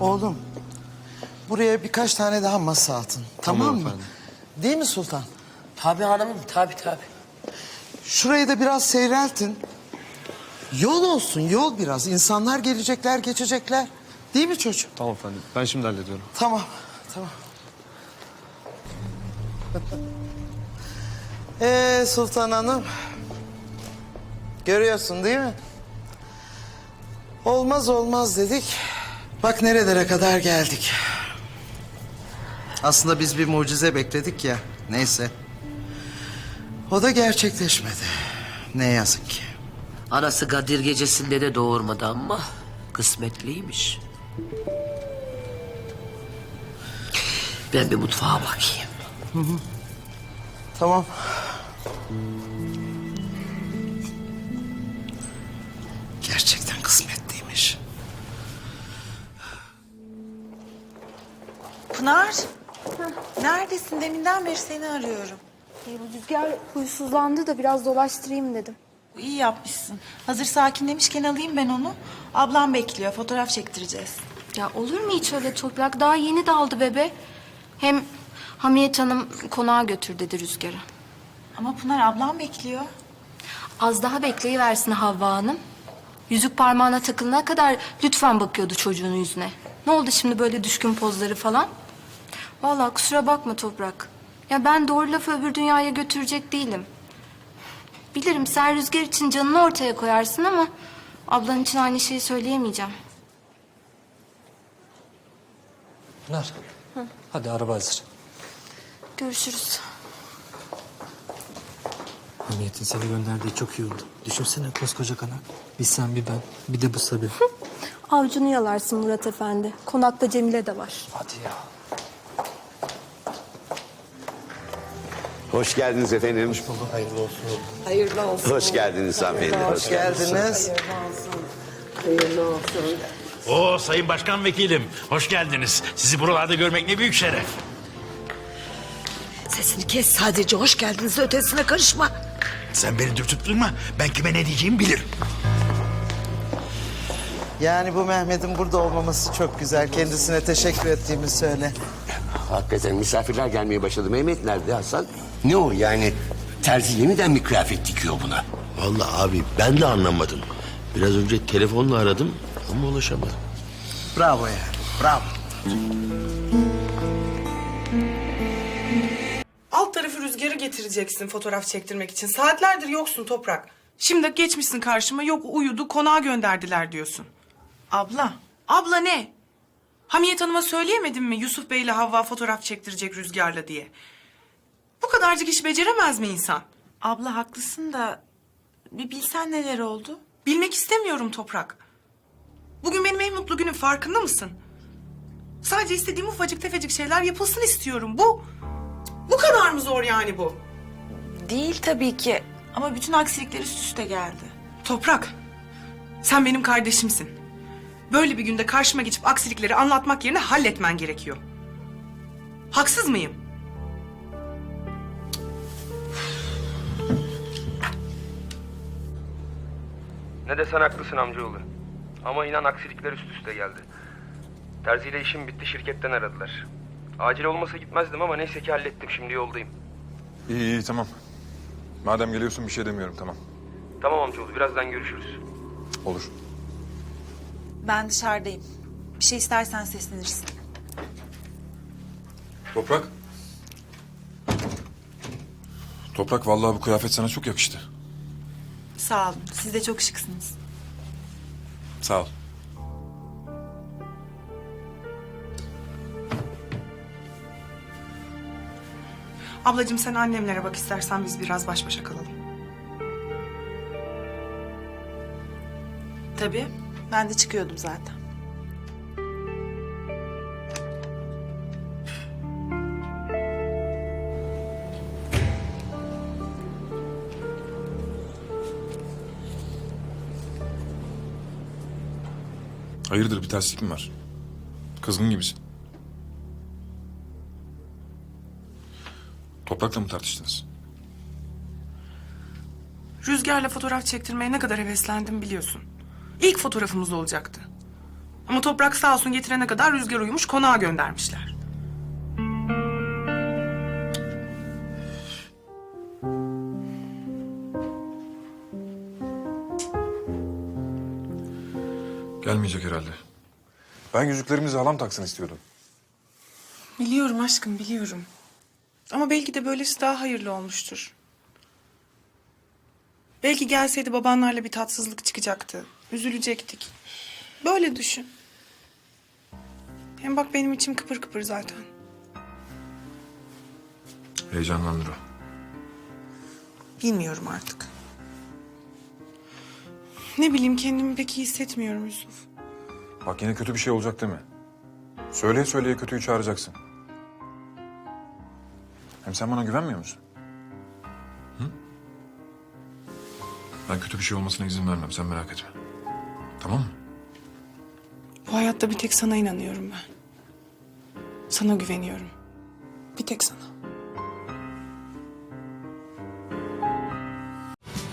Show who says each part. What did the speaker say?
Speaker 1: Oğlum, buraya birkaç tane daha masa atın. Tamam, mı?
Speaker 2: efendim.
Speaker 1: Değil mi Sultan?
Speaker 3: Tabii hanımım tabii tabii.
Speaker 1: Şurayı da biraz seyreltin. Yol olsun, yol biraz. İnsanlar gelecekler, geçecekler. Değil mi çocuğum?
Speaker 2: Tamam efendim. Ben şimdi hallediyorum.
Speaker 1: Tamam, tamam. Ee Sultan Hanım. Görüyorsun değil mi? Olmaz olmaz dedik. Bak nerelere kadar geldik. Aslında biz bir mucize bekledik ya. Neyse. O da gerçekleşmedi. Ne yazık ki.
Speaker 3: Anası Kadir gecesinde de doğurmadı ama kısmetliymiş. Ben bir mutfağa bakayım.
Speaker 1: Tamam.
Speaker 4: Pınar. Neredesin? Deminden beri seni arıyorum.
Speaker 5: E, bu rüzgar huysuzlandı da biraz dolaştırayım dedim.
Speaker 4: İyi yapmışsın. Hazır sakinlemişken alayım ben onu. Ablam bekliyor. Fotoğraf çektireceğiz.
Speaker 5: Ya olur mu hiç öyle toprak? Daha yeni daldı bebe. Hem Hamiyet Hanım konağa götür dedi Rüzgar'a.
Speaker 4: Ama Pınar ablam bekliyor.
Speaker 5: Az daha bekleyiversin Havva Hanım. Yüzük parmağına takılana kadar lütfen bakıyordu çocuğun yüzüne. Ne oldu şimdi böyle düşkün pozları falan? Vallahi kusura bakma Toprak. Ya ben doğru lafı öbür dünyaya götürecek değilim. Bilirim sen Rüzgar için canını ortaya koyarsın ama... ...ablan için aynı şeyi söyleyemeyeceğim.
Speaker 6: Pınar. Hadi araba hazır.
Speaker 5: Görüşürüz.
Speaker 6: Hamiyet'in seni gönderdiği çok iyi oldu. Düşünsene koskoca kanak. Bir sen bir ben. Bir de bu Sabi.
Speaker 5: Avcunu yalarsın Murat Efendi. Konakta Cemile de var.
Speaker 6: Hadi ya.
Speaker 7: Hoş geldiniz efendim. Hoş
Speaker 6: bulduk. Hayırlı olsun.
Speaker 4: Hayırlı olsun.
Speaker 7: Hoş geldiniz hanımefendi.
Speaker 1: Hoş geldiniz.
Speaker 8: Oo Sayın Başkan Vekilim, hoş geldiniz. Sizi buralarda görmek ne büyük şeref.
Speaker 3: Sesini kes sadece hoş geldiniz ötesine karışma.
Speaker 8: Sen beni dürtüp durma, ben kime ne diyeceğimi bilirim.
Speaker 1: Yani bu Mehmet'in burada olmaması çok güzel. Kendisine teşekkür ettiğimi söyle.
Speaker 7: Hakikaten misafirler gelmeye başladı. Mehmet nerede Hasan? Ne o yani? Terzi yeniden mi kıyafet dikiyor buna?
Speaker 9: Vallahi abi ben de anlamadım. Biraz önce telefonla aradım ama ulaşamadım.
Speaker 1: Bravo ya. Bravo.
Speaker 10: Alt tarafı rüzgarı getireceksin fotoğraf çektirmek için. Saatlerdir yoksun Toprak. Şimdi geçmişsin karşıma yok uyudu konağa gönderdiler diyorsun. Abla. Abla ne? Hamiyet Hanım'a söyleyemedim mi Yusuf Bey ile Havva fotoğraf çektirecek rüzgarla diye? Bu kadarcık iş beceremez mi insan?
Speaker 4: Abla haklısın da bir bilsen neler oldu.
Speaker 10: Bilmek istemiyorum Toprak. Bugün benim en mutlu günüm farkında mısın? Sadece istediğim ufacık tefecik şeyler yapılsın istiyorum. Bu, bu kadar mı zor yani bu?
Speaker 4: Değil tabii ki. Ama bütün aksilikler üst üste geldi.
Speaker 10: Toprak, sen benim kardeşimsin. Böyle bir günde karşıma geçip aksilikleri anlatmak yerine halletmen gerekiyor. Haksız mıyım?
Speaker 11: Ne desen haklısın amcaoğlu. Ama inan aksilikler üst üste geldi. Terziyle işim bitti şirketten aradılar. Acil olmasa gitmezdim ama neyse ki hallettim şimdi yoldayım.
Speaker 2: İyi iyi tamam. Madem geliyorsun bir şey demiyorum tamam.
Speaker 11: Tamam amcaoğlu birazdan görüşürüz.
Speaker 2: Olur.
Speaker 4: Ben dışarıdayım. Bir şey istersen seslenirsin.
Speaker 2: Toprak. Toprak vallahi bu kıyafet sana çok yakıştı.
Speaker 4: Sağ olun. Siz de çok şıksınız.
Speaker 2: Sağ ol.
Speaker 10: Ablacığım sen annemlere bak istersen biz biraz baş başa kalalım.
Speaker 4: Tabii. Ben de çıkıyordum zaten.
Speaker 2: Hayırdır bir terslik mi var? Kızgın gibisin. Toprakla mı tartıştınız?
Speaker 10: Rüzgarla fotoğraf çektirmeye ne kadar heveslendim biliyorsun. İlk fotoğrafımız olacaktı. Ama Toprak sağ olsun getirene kadar Rüzgar uyumuş konağa göndermişler.
Speaker 2: Gelmeyecek herhalde. Ben yüzüklerimizi halam taksın istiyordum.
Speaker 10: Biliyorum aşkım biliyorum. Ama belki de böylesi daha hayırlı olmuştur. Belki gelseydi babanlarla bir tatsızlık çıkacaktı. Üzülecektik. Böyle düşün. Hem bak benim içim kıpır kıpır zaten.
Speaker 2: Heyecanlandır o.
Speaker 10: Bilmiyorum artık. Ne bileyim kendimi pek iyi hissetmiyorum Yusuf.
Speaker 2: Bak yine kötü bir şey olacak değil mi? Söyleye söyleye kötüyü çağıracaksın. Hem sen bana güvenmiyor musun? Hı? Ben kötü bir şey olmasına izin vermem sen merak etme. Tamam mı?
Speaker 10: Bu hayatta bir tek sana inanıyorum ben. Sana güveniyorum. Bir tek sana.